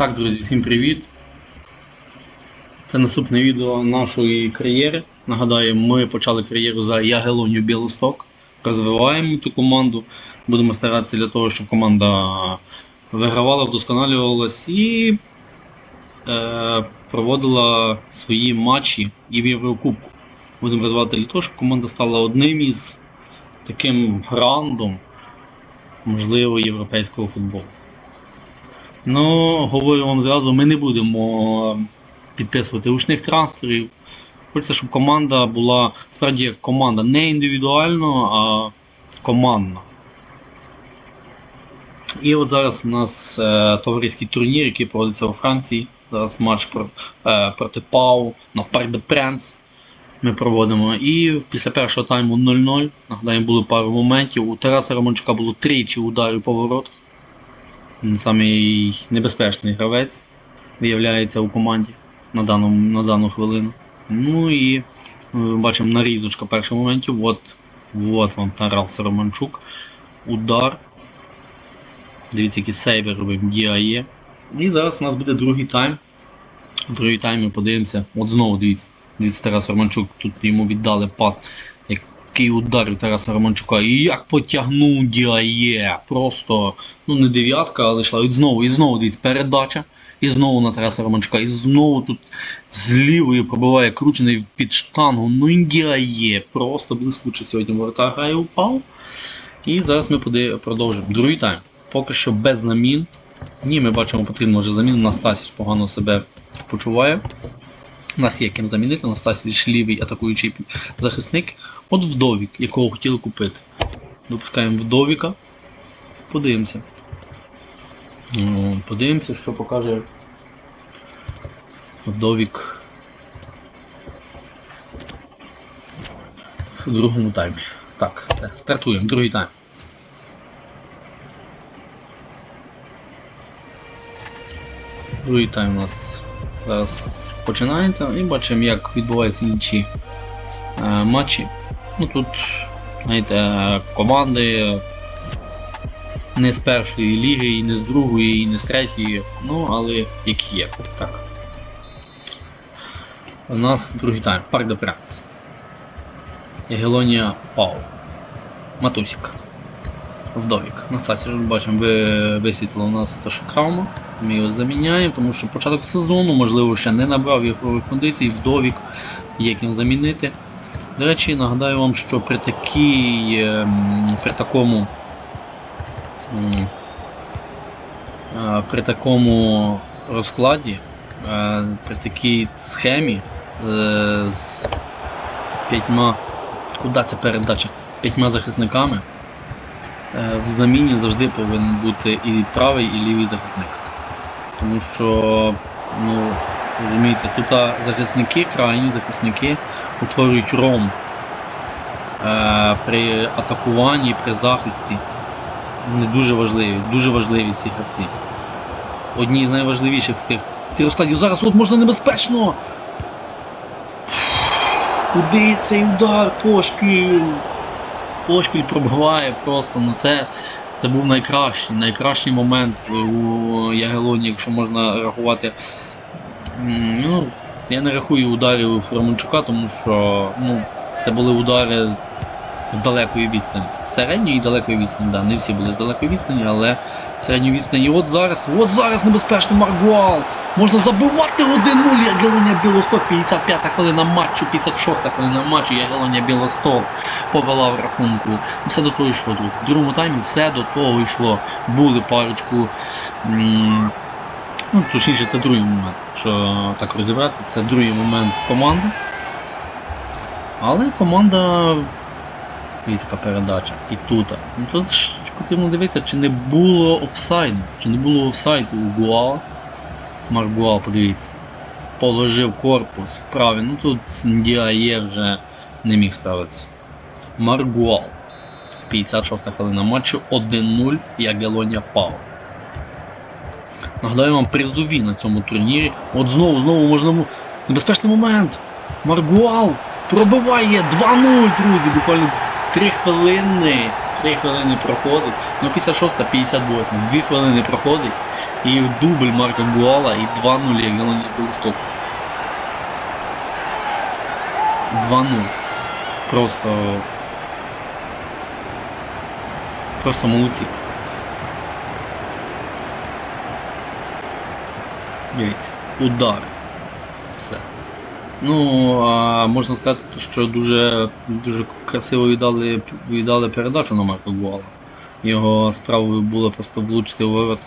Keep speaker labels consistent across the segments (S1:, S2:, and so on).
S1: Так, друзі, всім привіт. Це наступне відео нашої кар'єри. Нагадаю, ми почали кар'єру за Ягелонію Білосток. Розвиваємо цю команду. Будемо старатися для того, щоб команда вигравала, вдосконалювалась і е, проводила свої матчі і в Єврокубку. Будемо розвивати для того, щоб команда стала одним із таким грандом, можливо, європейського футболу. Ну, говорю вам зразу, ми не будемо підписувати ручних трансферів. Хочеться, щоб команда була справді команда не індивідуально, а командна. І от зараз у нас е, товариський турнір, який проводиться у Франції. Зараз матч про, е, проти Пау на Парк де Пренс ми проводимо. І після першого тайму 0-0. Нагадаємо, було пару моментів. У Тараса Романчука було тричі ударів по воротах. Самий небезпечний гравець виявляється у команді на дану, на дану хвилину. Ну і ми бачимо нарізочка перших моментів. От, от вам Тарас Романчук. Удар. Дивіться, які сейви робив Діає. І зараз у нас буде другий тайм. Другий тайм ми подивимося. От знову дивіться. Дивіться, Тарас Романчук. Тут йому віддали пас. Який удар від Тараса Романчука. І як потягнув Діає. Просто, ну не дев'ятка, але йшла. Знову, і знову дивіться, передача. І знову на Тараса Романчука. І знову тут з лівої пробиває кручений під штангу. Ну Індіає. Просто блискуче сьогодні воротар грає упав. І зараз ми продовжимо. Другий тайм. Поки що без замін. Ні, ми бачимо, потрібно вже заміну. Настасіч погано себе почуває. У нас є ким замінити. Настасіч лівий атакуючий захисник. От вдовік, якого хотіли купити. Випускаємо вдовіка. Подивимося. Подивимося, що покаже вдовік в другому таймі. Так, все, стартуємо, другий тайм. Другий тайм у нас зараз починається і бачимо, як відбуваються інші е, матчі. Ну тут, знаєте, команди не з першої ліги, і не з другої, і не з третьої, ну але які є. Так. У нас другий тайм. Парк де Пренс. Ягелонія Пау. Матусік. Вдовік. На стасі ж бачимо, ви висвітло у нас Тоша травма. Ми його заміняємо, тому що початок сезону, можливо, ще не набрав ігрових кондицій, вдовік, є ким замінити. До речі, нагадаю вам, що при такій, ем, при такому е, при такому розкладі, е, при такій схемі е, з п'ятьма. Куди ця передача? З п'ятьма захисниками. В заміні завжди повинен бути і правий, і лівий захисник. Тому що, ну, розумієте, тут захисники, крайні захисники утворюють ромб е, при атакуванні, при захисті. Вони дуже важливі, дуже важливі ці гравці. Одні з найважливіших в тих, тих розкладів. Зараз от можна небезпечно! Куди цей удар? Пошпіль! Пошпіль пробиває просто, ну це, це був найкращий, найкращий момент у Ягелоні, якщо можна рахувати. Ну, я не рахую ударів Романчука, тому що ну, це були удари з далекої відстані. Середньої і далекої відстані, да, не всі були з далекої відстані, але середньої відстані. І от зараз, от зараз небезпечно Маргуал! Можна забивати 1-0 Ягелонія Білосток, 55-та хвилина матчу, 56-та хвилина матчу, Ягелонія Білосток повела в рахунку. Все до того йшло, друзі. В другому таймі все до того йшло. Були парочку. м, Ну, точніше, це другий момент, що так розібрати, це другий момент в команду. Але команда. Яка передача. І тут. Ну тут ж потрібно дивитися, чи не було офсайду. Чи не було офсайду у Гуала. Маргуал, подивіться. Положив корпус вправі. Ну тут Діає вже не міг справитися. Маргуал. 56 хвилина матчу 1-0 Ягелоня Пау. Нагадаю вам призові на цьому турнірі. От знову, знову можна. Небезпечний момент. Маргуал пробиває 2-0, друзі. Буквально 3 хвилини. 3 хвилини проходить. Ну 56 58 2 хвилини проходить. І дубль Марка Гуала і 2-0, як Галоні Білосток. 2-0. Просто. Просто молодці. Дивіться. Удар. Все. Ну, а можна сказати, що дуже, дуже красиво віддали, віддали передачу на Марко Гуала. Його справою було просто влучити у ворот.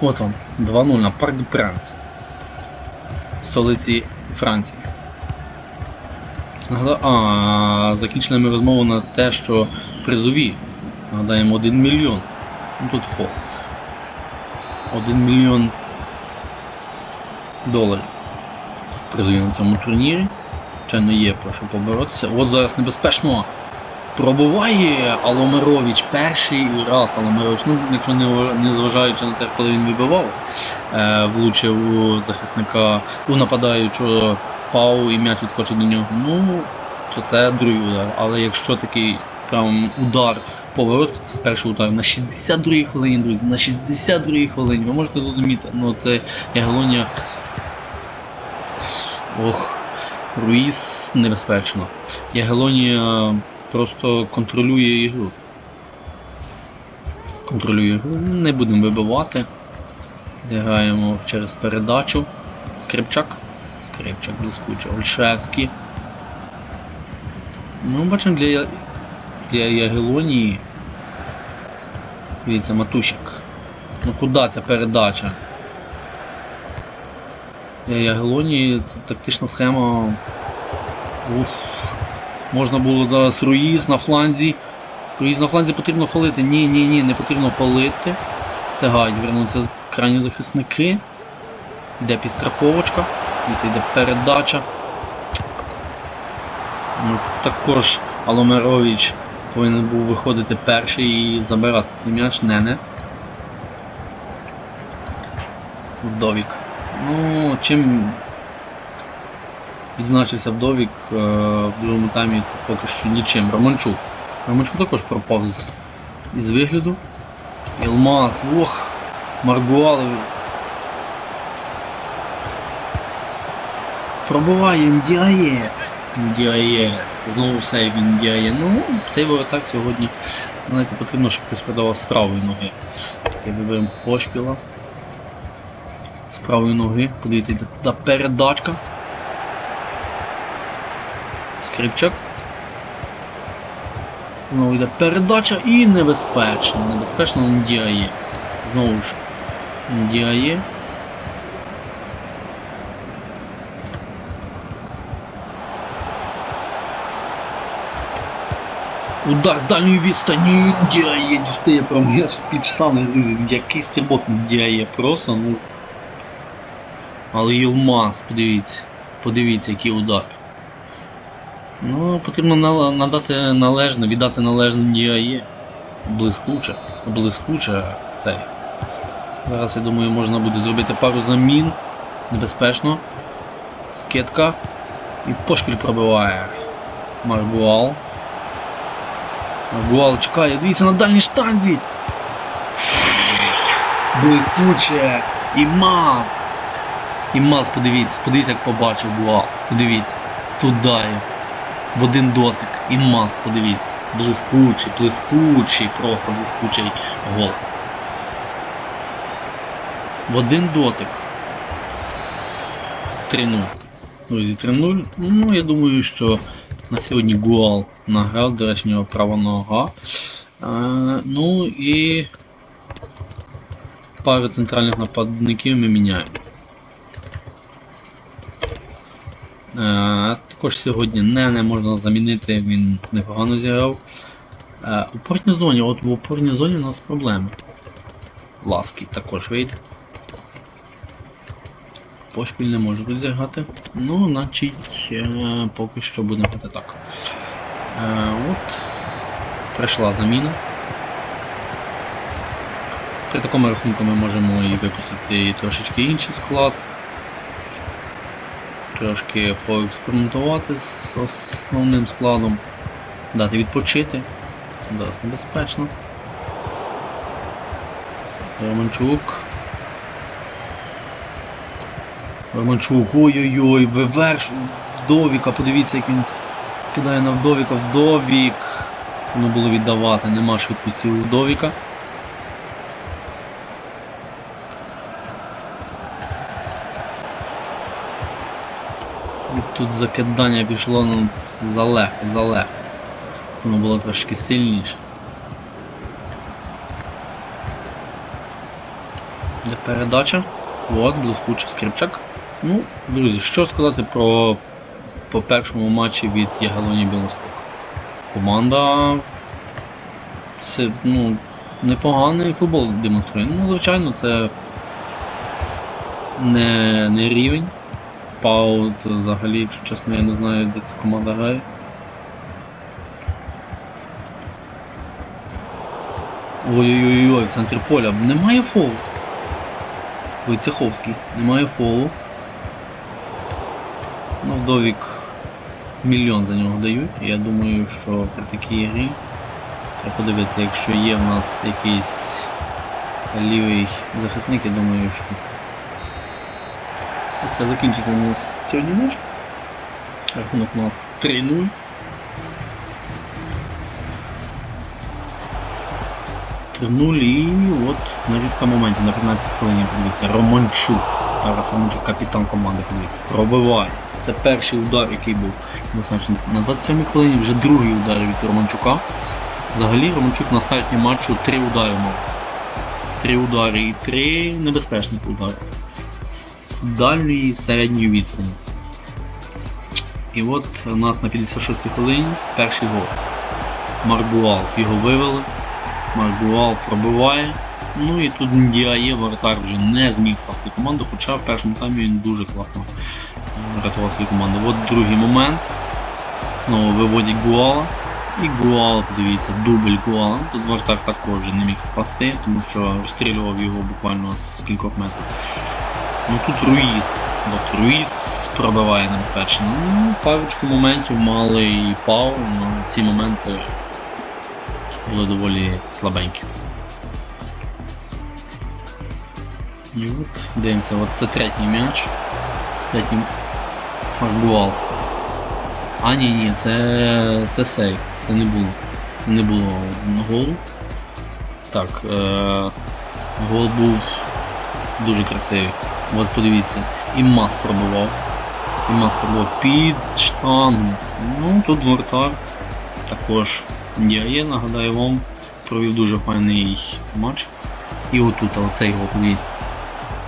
S1: От вам, 2-0 на Парк де Пранс. Столиці Франції. А, закінчили ми розмову на те, що призові. Нагадаємо 1 мільйон. Ну тут фо. 1 мільйон доларів. Призові на цьому турнірі. Звичайно є про що поборотися. От зараз небезпечно пробуває Аломирович перший раз Аломирович, ну якщо не, не зважаючи на те, коли він вибивав, е, влучив у захисника, у нападаючого пау і м'яч відскочив до нього. Ну, то це другий удар. Але якщо такий прям удар поворот, це перший удар на 62-й хвилині, друзі. На 62-й хвилині. Ви можете зрозуміти, ну це Ягелонія. Ох, Руїс небезпечно. Ягелонія просто контролює ігру. Контролює ігру. Не будемо вибивати. Зіграємо через передачу. Скрипчак. Скрипчак блискуче. Ольшевський. Ну, бачимо для, для Ягелонії. Дивіться, Матусик. Ну куди ця передача? Для Ягелонії це тактична схема. Ух. Можна було зараз Руїз на фланзі. Руїз на фланзі потрібно фалити. Ні, ні, ні, не потрібно фалити. Стигають, вернуться крайні захисники. Йде підстраховочка. Йде передача. Ну, також Аломерович повинен був виходити перший і забирати цей м'яч. Не-не. Вдовік. Ну, чим відзначився Вдовік е, в другому таймі це поки що нічим. Романчук. Романчук також пропав із вигляду. Ілмаз, ох, Маргуал. Пробуває Індіає. Індіає. Знову сейв Індіає. Ну, цей воротар сьогодні, знаєте, потрібно, щоб хтось з правої ноги. Я виберемо пошпіла. З правої ноги. Подивіться, туди передачка. Скрипчак. Знову йде передача і небезпечно. Небезпечно Індіає. Знову ж. Індіає. Удар з дальньої відстані Індіає дістає прям я з-під штани друзі. Який стрибок Індіає просто, ну. Але Ілмаз, подивіться. Подивіться, який удар. Ну, потрібно надати належне, віддати належне Індіає. Блискуче. Блискуче цей. Зараз, я думаю, можна буде зробити пару замін. Небезпечно. Скидка. І пошпіль пробиває. Маргуал. Маргуал чекає, дивіться на дальній штанзі. Блискуче. І маз. І маз, подивіться, подивіться, як побачив Гуал. Подивіться. Туди. В один дотик. І маз, подивіться. Блискучий, блискучий, просто блискучий гол. В один дотик. 3-0. Друзі, 3-0. Ну, я думаю, що на сьогодні Гуал награв, до речі, права нога. Е, ну і пару центральних нападників ми міняємо. Е, також сьогодні не, не можна замінити, він непогано зіграв. Е, у опорній зоні, от в опорній зоні у нас проблеми. Ласки також вийде. Пошпіль не може розіграти. Ну, значить, е, поки що будемо грати так. Е, от. Прийшла заміна. При такому рахунку ми можемо і випустити і трошечки інший склад. Трошки поекспериментувати з основним складом. Дати відпочити. Це зараз небезпечно. Романчук. Романчук, ой-ой-ой, виверш вдовіка, подивіться, як він кидає на вдовіка, вдовік. Воно було віддавати, нема швидкості у вдовіка. Тут закидання пішло ну, залегко, залегко. Воно було трошки сильніше. Де передача? От, блискучий скрипчак. Ну, друзі, що сказати про по першому матчі від Ягелоні Білосток. Команда це, ну, непоганий футбол демонструє. Ну, звичайно, це не, не рівень. Пау, це взагалі, якщо чесно, я не знаю, де ця команда грає. Ой-ой-ой, в центрі поля. Немає фолу. Войцеховський. Немає фолу. Ну, вдовік мільйон за нього дають. Я думаю, що при такій грі треба подивитися, якщо є в нас якийсь лівий захисник, я думаю, що це закінчиться у нас сьогодні матч. Рахунок у нас 3-0. Нуль і от нарізка моментів на 15 хвилині подивіться. Романчук. Зараз Романчук капітан команди подивіться. Пробиває. Це перший удар, який був. На 27-й хвилині вже другий удар від Романчука. Взагалі Романчук на старті матчу три удари мав. Три удари і три небезпечних удари. З дальньої середньої відстані. І от у нас на 56-й хвилині перший гол. Маргуал його вивели. Маргуал пробиває. Ну і тут Ndіає воротар вже не зміг спасти команду, хоча в першому таймі він дуже класно рятував свою команду. От другий момент. Знову виводять Гуала. І Гуал, подивіться, дубль Гуала. Тут воротар також не міг спасти, тому що розстрілював його буквально з кількох метрів. Ну тут Руїс. От Руїс пробиває небезпечно. Ну, парочку моментів мали і Пау, але ці моменти були доволі слабенькі. І от, дивимося, от це третій м'яч. Третій Маргуал. А ні, ні, це, це сейв. Це не було. Не було голу. Так, е, гол був дуже красивий. От подивіться. І Мас пробував. І Мас пробував під штангу. Ну, тут вратар також Діає, нагадаю вам, провів дуже файний матч. І отут, оцей гол, подивіться.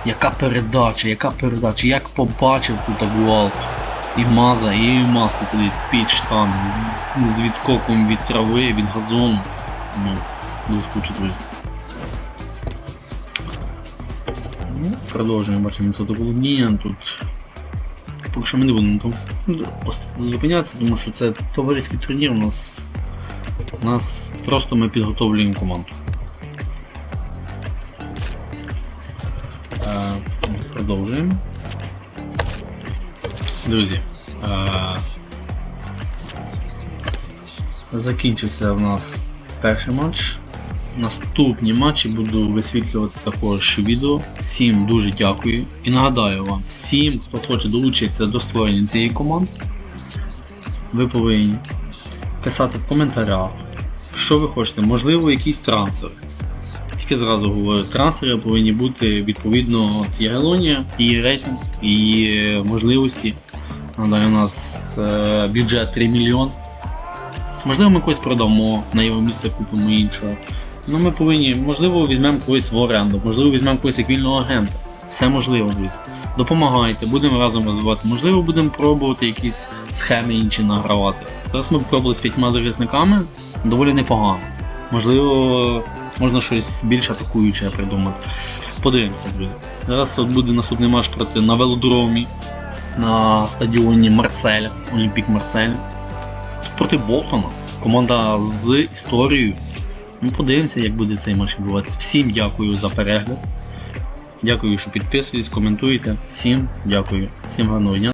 S1: Яка передача, яка передача, як побачив тут Агуал. І Маза, і масло подивіться, під штангу, з відскоком від трави, від газону. Ну, скучно, друзі. Ну, продовжуємо, бачимо місцеволодіння тут. Поки що ми не будемо там зупинятися, тому що це товариський турнір у нас. У нас просто ми підготовлюємо команду. Е, Продовжуємо. Друзі. е, Закінчився в нас перший матч. Наступні матчі буду висвітлювати також відео. Всім дуже дякую. І нагадаю вам, всім, хто хоче долучитися до створення цієї команди, ви повинні писати в коментарях, що ви хочете, можливо, якісь трансфери. Тільки зразу говорю, трансфери повинні бути відповідно Ягелонія, і рейтинг, і е, можливості. Нагадаю, у нас е, бюджет 3 мільйон. Можливо, ми когось продамо, на його місце купимо іншого. Ну ми повинні, можливо, візьмемо когось в оренду, можливо, візьмемо когось як вільного агента. Все можливо, друзі. Допомагайте, будемо разом розвивати. Можливо, будемо пробувати якісь схеми інші награвати. Зараз ми пробували з п'ятьма захисниками, доволі непогано. Можливо, можна щось більш атакуюче придумати. Подивимося, друзі. Зараз от буде наступний матч проти на велодромі на стадіоні Марселя, Олімпік Марсель. Проти Болтона. Команда з історією. Ну, подивимося, як буде цей матч відбуватися. Всім дякую за перегляд. Дякую, що підписуєтесь, коментуєте. Всім дякую. Всім гарного дня.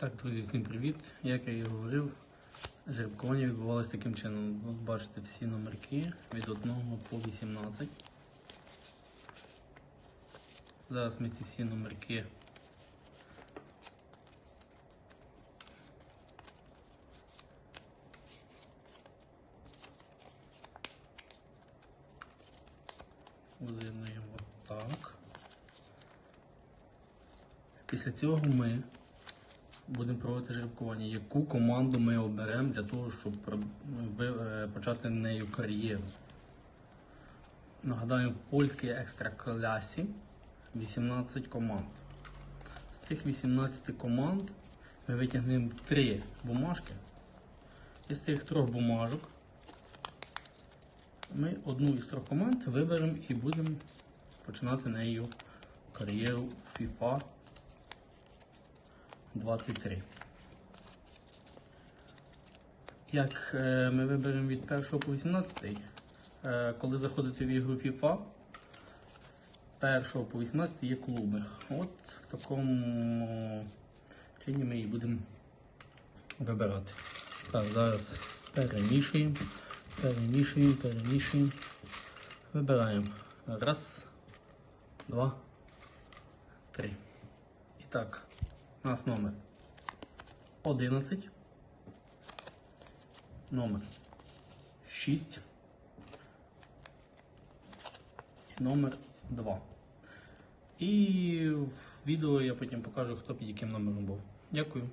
S1: Так, друзі, всім привіт. Як я і говорив, жеребкування відбувалося таким чином. От бачите всі номерки від 1 по 18. Зараз ми ці всі номерки. З'єднуємо так. Після цього ми будемо проводити жеребкування, яку команду ми оберемо для того, щоб е, почати нею кар'єру. Нагадаю, в польській екстраклясі 18 команд. З тих 18 команд ми витягнемо 3 бумажки. І з тих трьох бумажок ми одну із трьох команд виберемо і будемо починати нею кар'єру FIFA 23. Як е, ми виберемо від 1 по 18, е, коли заходите в ігру FIFA, з 1 по 18 є клуби. От в такому чині ми і будемо вибирати. Так, зараз перемішуємо, перемішуємо, перемішуємо. Вибираємо. Раз, два, три. І так, у нас номер 11, номер 6 і номер 2. І в відео я потім покажу, хто під яким номером був. Дякую.